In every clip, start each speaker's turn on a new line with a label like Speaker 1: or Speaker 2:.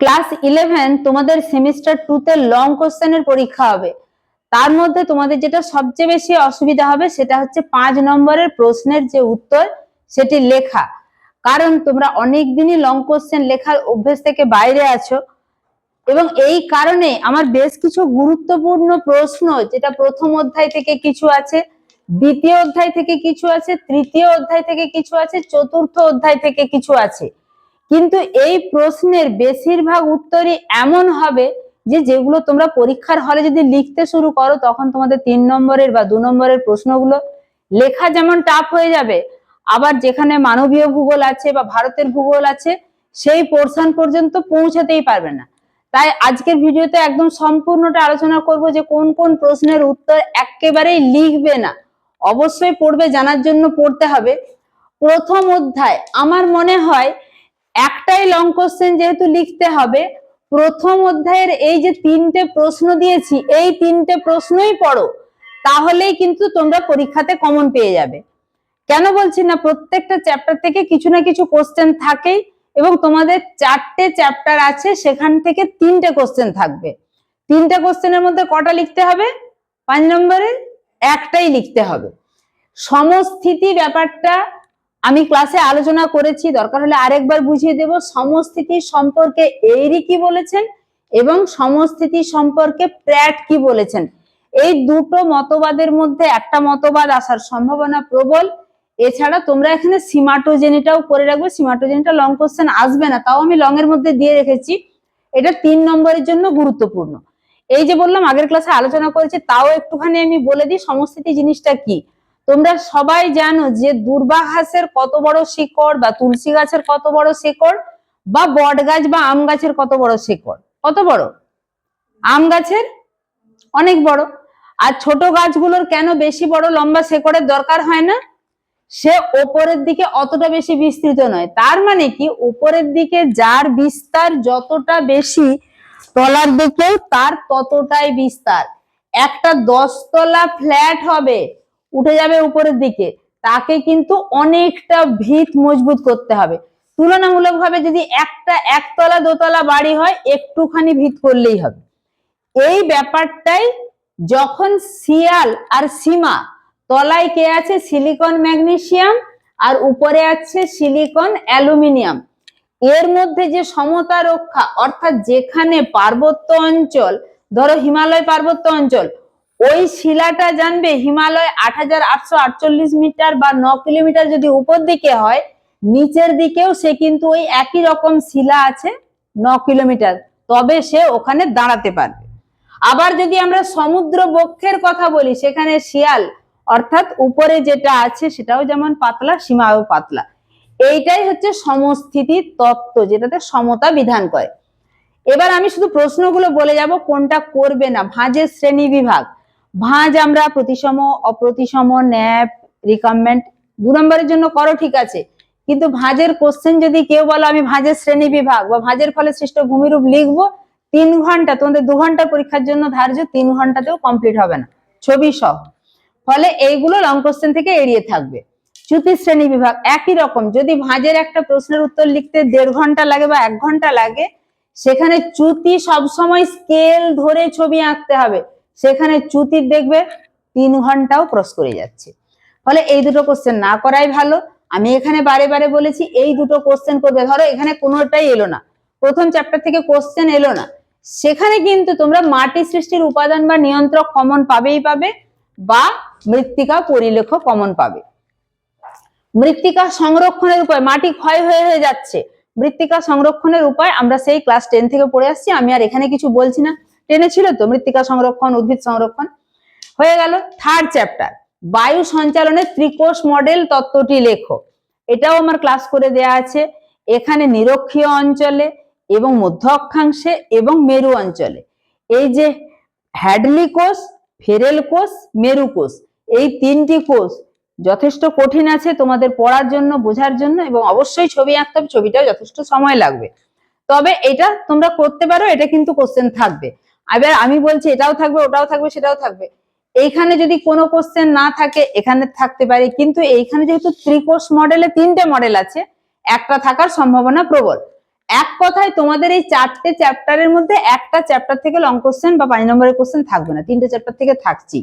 Speaker 1: Class eleven তোমাদের semester টুতে long কোশ্চেনের পরীক্ষা হবে। তার মধ্যে তোমাদের যেটা সবচেয়ে বেশি অসুবিধা হবে সেটা হচ্ছে পাঁচ নম্বরের প্রশ্নের যে উত্তর, সেটি লেখা। কারণ তোমরা অনেক দিনই লং কোশ্চেন লেখার অভ্যেস থেকে বাইরে আছো এবং এই কারণে আমার বেশ কিছু গুরুত্বপূর্ণ প্রশ্ন, যেটা প্রথম অধ্যায় থেকে কিছু আছে, দ্বিতীয় অধ্যায় থেকে কিছু আছে, তৃতীয় অধ্যায় থেকে কিছু আছে, চতুর্থ অধ্যায় থেকে কিছু আছে কিন্তু এই প্রশ্নের বেশিরভাগ উত্তরই এমন হবে যে যেগুলো তোমরা পরীক্ষার হলে যদি লিখতে শুরু করো, তখন তোমাদের তিন নম্বরের বা দু নম্বরের প্রশ্নগুলো লেখা যেমন টাফ হয়ে যাবে। আবার যেখানে মানবীয় ভূগোল আছে বা ভারতের ভূগোল আছে, সেই পোর্শন পর্যন্ত পৌঁছাতেই পারবে না। তাই আজকের ভিডিওতে একদম সম্পূর্ণটা আলোচনা করব যে কোন কোন প্রশ্নের উত্তর একেবারেই লিখবে না। অবশ্যই পড়বে, জানার জন্য পড়তে হবে। প্রথম অধ্যায়, আমার মনে হয় একটাই লং কোশ্চেন যেহেতু লিখতে হবে, প্রথম অধ্যায়ের এই যে তিনটে প্রশ্ন দিয়েছি, এই তিনটে প্রশ্নই পড়ো, তাহলেই কিন্তু তোমরা পরীক্ষাতে কমন পেয়ে যাবে। কেন বলছি না, প্রত্যেকটা চ্যাপ্টার থেকে কিছু না কিছু কোশ্চেন থাকেই এবং তোমাদের চারটে চ্যাপ্টার আছে, সেখান থেকে তিনটে কোশ্চেন থাকবে। তিনটে কোশ্চেনের মধ্যে কটা লিখতে হবে? পাঁচ নম্বরে একটাই লিখতে হবে। সমস্থিতি ব্যাপারটা আমি ক্লাসে আলোচনা করেছি, দরকার হলে আরেকবার বুঝিয়ে দেব। সমস্থিতি সম্পর্কে এইরি কি বলেছেন এবং সমস্থিতি সম্পর্কে প্র্যাট কি বলেছেন? এই দুটো মতবাদের মধ্যে একটা মতবাদ আসার সম্ভাবনা প্রবল। এছাড়া তোমরা এখানে সিমাটোজেনিটাও করে রাখবে। সিমাটোজেনিটা লং কোশ্চেন আসবে না, তাও আমি লং এর মধ্যে দিয়ে রেখেছি। এটা তিন নম্বরের জন্য গুরুত্বপূর্ণ। এই যে বললাম, আগের ক্লাসে আলোচনা করেছি, তাও একটুখানি আমি বলে দিই, সমস্থিতি জিনিসটা কি? তোমরা সবাই জানো যে দুর্বা ঘাসের কত বড় শিকড় বা তুলসী গাছের কত বড় শিকড় বা বট গাছ বা আম গাছের কত বড় শিকড়? কত বড়? আম গাছের অনেক বড়। আর ছোট গাছগুলোর কেন বেশি বড় লম্বা শেকড়ের দরকার হয় না? সে ওপরের দিকে অতটা বেশি বিস্তৃত নয়। তার মানে কি? উপরের দিকে যার বিস্তার যতটা বেশি তলার দিকেও তার ততটাই বিস্তার। একটা দশতলা ফ্ল্যাট হবে। উঠে যাবে উপরের দিকে, তাকে কিন্তু অনেকটা ভিত মজবুত করতে হবে। তুলনামূলকভাবে যদি একটা একতলা দোতলা বাড়ি হয়, একটুখানি ভিত করলেই হবে। এই ব্যাপারটাই যখন শিয়াল আর সীমা, তলায় কে আছে? সিলিকন ম্যাগনেসিয়াম, আর উপরে আছে সিলিকন অ্যালুমিনিয়াম। এর মধ্যে যে সমতা রক্ষা, অর্থাৎ যেখানে পার্বত্য অঞ্চল, ধরো হিমালয় পার্বত্য অঞ্চল ওই শিলাটা জানবে হিমালয় আট হাজার আটশো আটচল্লিশ মিটার বা ন কিলোমিটার যদি উপর দিকে হয়, নিচের দিকেও সে কিন্তু ওই একই রকম শিলা আছে ন কিলোমিটার। তবে সে ওখানে দাঁড়াতে পারবে। আবার যদি আমরা সমুদ্র বক্ষের কথা বলি, সেখানে শিয়াল, অর্থাৎ উপরে যেটা আছে সেটাও যেমন পাতলা, সীমাও পাতলা। এইটাই হচ্ছে সমস্থিতি তত্ত্ব, যেটাতে সমতা বিধান করে। এবার আমি শুধু প্রশ্নগুলো বলে যাব, কোনটা করবে না? ভাঁজের শ্রেণি বিভাগ। ভাঁজ আমরা প্রতিসম, অপ্রতিসম, ন্যাপ রিকমেন্ট দু নম্বরের জন্য করো ঠিক আছে। কিন্তু ভাঁজের কোশ্চেন যদি কেউ বলো, আমি ভাঁজের শ্রেণি বিভাগ বা ভাঁজের ফলে সৃষ্ট ভূমিরূপ লিখব, তিন ঘণ্টা, তোমাদের দু ঘণ্টা পরীক্ষার জন্য ধার্য, তিন ঘন্টাতেও কমপ্লিট হবে না। ছবি সহ। ফলে এইগুলো লং কোশ্চেন থেকে এড়িয়ে থাকবে। চ্যুতি শ্রেণি বিভাগ, একই রকম। যদি ভাঁজের একটা প্রশ্নের উত্তর লিখতে দেড় ঘণ্টা লাগে বা এক ঘণ্টা লাগে, সেখানে চ্যুতি সবসময় স্কেল ধরে ছবি আঁকতে হবে। সেখানে চ্যুতির দেখবে তিন ঘন্টাও ক্রস করে যাচ্ছে। ফলে এই দুটো কোশ্চেন না করাই ভালো। আমি এখানে বারে বারে বলেছি, এই দুটো কোশ্চেন করবে। ধরো এখানে কোনোটাই এলো না। প্রথম চ্যাপ্টার থেকে কোশ্চেন এলো না। সেখানে কিন্তু তোমরা মাটি সৃষ্টির উপাদান বা নিয়ন্ত্রক কমন পাবেই পাবে বা মৃত্তিকা পরিলেখ কমন পাবে। মৃত্তিকা সংরক্ষণের উপায়, মাটি ক্ষয় হয়ে হয়ে যাচ্ছে। মৃত্তিকা সংরক্ষণের উপায় আমরা সেই ক্লাস টেন থেকে পড়ে আসছি। আমি আর এখানে কিছু বলছি না। টেনে ছিল তো, মৃত্তিকা সংরক্ষণ, উদ্ভিদ সংরক্ষণ। হয়ে গেল থার্ড চ্যাপ্টার বায়ু সঞ্চালনের ত্রিকোষ মডেল তত্ত্বটি লেখো। এটাও আমার ক্লাস করে দেয়া আছে। এখানে নিরক্ষীয় অঞ্চলে এবং মধ্য অক্ষাংশে এবং মেরু অঞ্চলে। এই যে হ্যাডলি কোষ ফেরেল কোষ মেরু কোষ, এই তিনটি কোষ যথেষ্ট কঠিন আছে তোমাদের পড়ার জন্য, বোঝার জন্য এবং অবশ্যই ছবি আঁকতে হবে, ছবিটাও যথেষ্ট সময় লাগবে। তবে এটা তোমরা করতে পারো, এটা কিন্তু কোশ্চেন থাকবে। এবার আমি বলছি এটাও থাকবে, ওটাও থাকবে, সেটাও থাকবে। এইখানে যদি কোনো কোশ্চেন না থাকে, এখানে থাকতে পারে। কিন্তু এইখানে যেহেতু ত্রিকোষ মডেলে তিনটে মডেল আছে, একটা থাকার সম্ভাবনা প্রবল। এক কথায় তোমাদের এই চারটে চ্যাপ্টারের মধ্যে একটা চ্যাপ্টার থেকে লং কোশ্চেন বা পাঁচ নম্বরের কোশ্চেন থাকবে না। তিনটে চ্যাপ্টার থেকে থাকছি।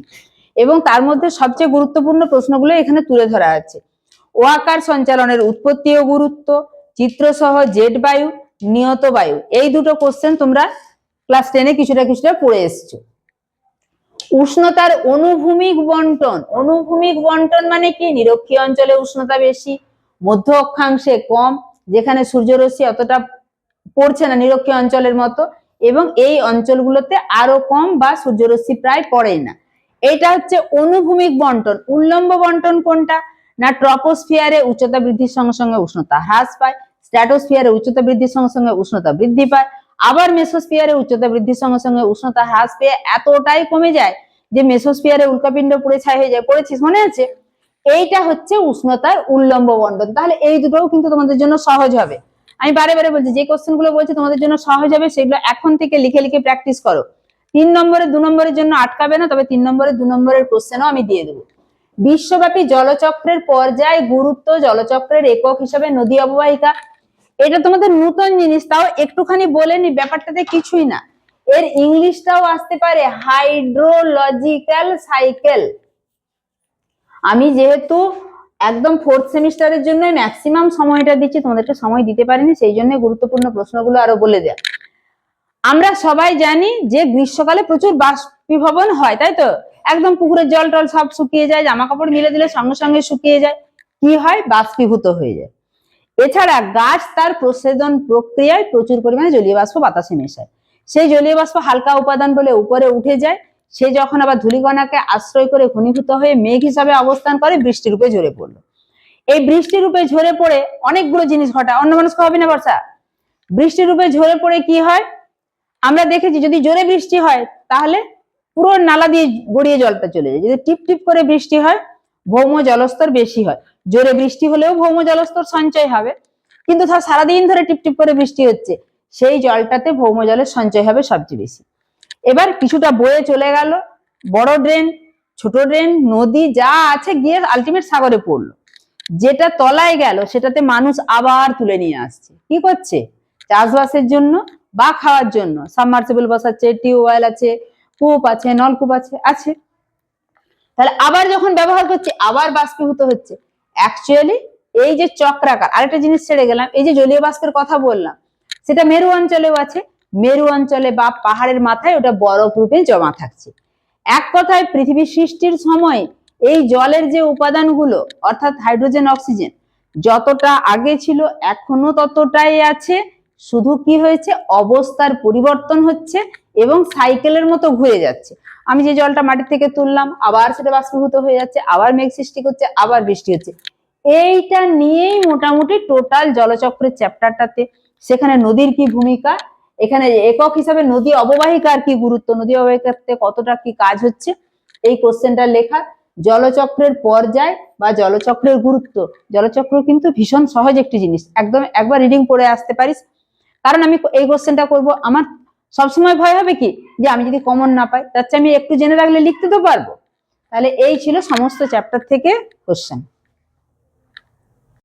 Speaker 1: এবং তার মধ্যে সবচেয়ে গুরুত্বপূর্ণ প্রশ্নগুলো এখানে তুলে ধরা আছে। ওয়াকার সঞ্চালনের উৎপত্তি ও গুরুত্ব, চিত্রসহ জেট বায়ু, নিয়ত বায়ু। এই দুটো কোশ্চেন তোমরা ক্লাস টেনে কিছুটা কিছুটা পড়ে এসছো। উষ্ণতার অনুভূমিক বন্টন অনুভূমিক বন্টন মানে কি? নিরক্ষীয় অঞ্চলে উষ্ণতা বেশি, মধ্য অক্ষাংশে কম, যেখানে সূর্যরশ্মি অতটা পড়ছে না নিরক্ষীয় অঞ্চলের মতো, এবং এই অঞ্চলগুলোতে আরও কম বা সূর্যরশ্মি প্রায় পড়ে না। এটা হচ্ছে অনুভূমিক বন্টন। উল্লম্ব বন্টন কোনটা? না ট্রপোস্ফিয়ারে উচ্চতা বৃদ্ধির সঙ্গে সঙ্গে উষ্ণতা হ্রাস পায়, স্ট্র্যাটোস্ফিয়ারে উচ্চতা বৃদ্ধির সঙ্গে সঙ্গে উষ্ণতা বৃদ্ধি পায় আবার মেসোস্ফিয়ারে উচ্চতা বৃদ্ধির সঙ্গে সঙ্গে উষ্ণতা হ্রাস পেয়ে এতটাই কমে যায় যে মেসোস্ফিয়ারে উল্কাপিণ্ড পুড়ে ছাই হয়ে যায়। পড়েছিস মনে আছে? এইটা হচ্ছে উষ্ণতার উল্লম্ব বন্টন তাহলে এই দুটোও কিন্তু তোমাদের জন্য সহজ হবে। আমি বারে বারে বলছি, যে কোশ্চেনগুলো বলছি তোমাদের জন্য সহজ হবে, সেগুলো এখন থেকে লিখে লিখে প্র্যাকটিস করো। তিন নম্বরে, দু নম্বরের জন্য আটকাবে না, তবে তিন নম্বরে, দু নম্বরের কোশ্চেনও আমি দিয়ে দেবো। বিশ্বব্যাপী জলচক্রের পর্যায় গুরুত্ব জলচক্রের একক হিসাবে নদী অববাহিকা এটা তোমাদের নতুন জিনিস, তাও একটুখানি বলে নি, ব্যাপারটাতে কিছুই না। এর ইংলিশটাও আসতে পারে, হাইড্রোলজিক্যাল সাইকেল। আমি যেহেতু একদম ফোর্থ সেমিস্টারের জন্য ম্যাক্সিমাম সময়টা দিচ্ছি, তোমাদেরকে সময় দিতে পারিনি, সেই জন্য গুরুত্বপূর্ণ প্রশ্নগুলো আরও বলে দেয়া। আমরা সবাই জানি যে গ্রীষ্মকালে প্রচুর বাষ্পীভবন হয়, তাই তো? একদম পুকুরের জল টল সব শুকিয়ে যায়, জামা কাপড় মিলে দিলে সঙ্গে সঙ্গে শুকিয়ে যায়। কি হয়? বাষ্পীভূত হয়ে যায়। এছাড়া গাছ তার প্রসেদন প্রক্রিয়ায় প্রচুর পরিমাণে জলীয় বাষ্প বাতাসে মেশায়। সেই জলীয় বাষ্প হালকা উপাদান বলে উপরে উঠে যায়, সে যখন আবার ধূলিকণাকে আশ্রয় করে ঘনীভূত হয়ে মেঘ হিসাবে অবস্থান করে বৃষ্টি রূপে ঝরে পড়ল। এই বৃষ্টি রূপে ঝরে পড়ে অনেকগুলো জিনিস ঘটায় অন্য মানুষ হবে না বর্ষা? বৃষ্টি রূপে ঝরে পড়ে কি হয়? আমরা দেখেছি যদি জোরে বৃষ্টি হয়, তাহলে পুরো নালা দিয়ে গড়িয়ে জলটা চলে যায়। যদি টিপ টিপ করে বৃষ্টি হয়, ভৌম জলস্তর বেশি হয়। জোরে বৃষ্টি হলেও ভৌম জলস্তর সঞ্চয় হবে। কিন্তু ধর সারাদিন ধরে টিপ টিপ করে বৃষ্টি হচ্ছে, সেই জলটাতে ভৌম জলের সঞ্চয় হবে সবচেয়ে বেশি। এবার কিছুটা বয়ে চলে গেল, বড় ড্রেন, ছোট ড্রেন, নদী, যা আছে গিয়ে আলটিমেট সাগরে পড়ল। যেটা তলায় গেল, সেটাতে মানুষ আবার তুলে নিয়ে আসছে। কি করছে? চাষবাসের জন্য বা খাওয়ার জন্য? সাবমার্সিবল বসাচ্ছে টিউবওয়েল আছে, কূপ আছে, নলকূপ আছে আছে। তাহলে আবার যখন ব্যবহার করছে, আবার বাষ্পীভূত হচ্ছে। অ্যাকচুয়ালি এই যে চক্রাকার, আরেকটা জিনিস ছেড়ে গেলাম, এই যে জলীয় বাষ্পের কথা বললাম, সেটা মেরু অঞ্চলেও আছে। মেরু অঞ্চলে বা পাহাড়ের মাথায় ওটা বরফ রূপে জমা থাকছে। এক কথায় পৃথিবী সৃষ্টির সময় এই জলের যে উপাদানগুলো, অর্থাৎ হাইড্রোজেন, অক্সিজেন, যতটা আগে ছিল, এখনও ততটাই আছে। শুধু কি হয়েছে? অবস্থার পরিবর্তন হচ্ছে এবং সাইকেলের মতো ঘুরে যাচ্ছে। আমি যে জলটা মাটি থেকে তুললাম, আবার সেটা বাষ্পীভূত হয়ে যাচ্ছে, আবার মেঘ সৃষ্টি করছে, আবার বৃষ্টি হচ্ছে। এইটা নিয়েই মোটামুটি টোটাল জলচক্রের চ্যাপ্টারটাতে সেখানে নদীর কি ভূমিকা, এখানে একক হিসাবে নদী অববাহিকার কি গুরুত্ব, নদী অববাহিকাতে কতটা কি কাজ হচ্ছে, এই কোশ্চেনটা লেখা জলচক্রের পর্যায় বা জলচক্রের গুরুত্ব। জলচক্র কিন্তু ভীষণ সহজ একটি জিনিস, একদম একবার রিডিং পড়ে আসতে পারিস। কারণ আমি এই কোশ্চেনটা করব, আমার সবসময় ভয় হবে কি? যে আমি যদি কমন না পাই, তার চেয়ে আমি একটু জেনে রাখলে লিখতে তো পারব। তাহলে এই ছিল সমস্ত চ্যাপ্টার থেকে কোশ্চেন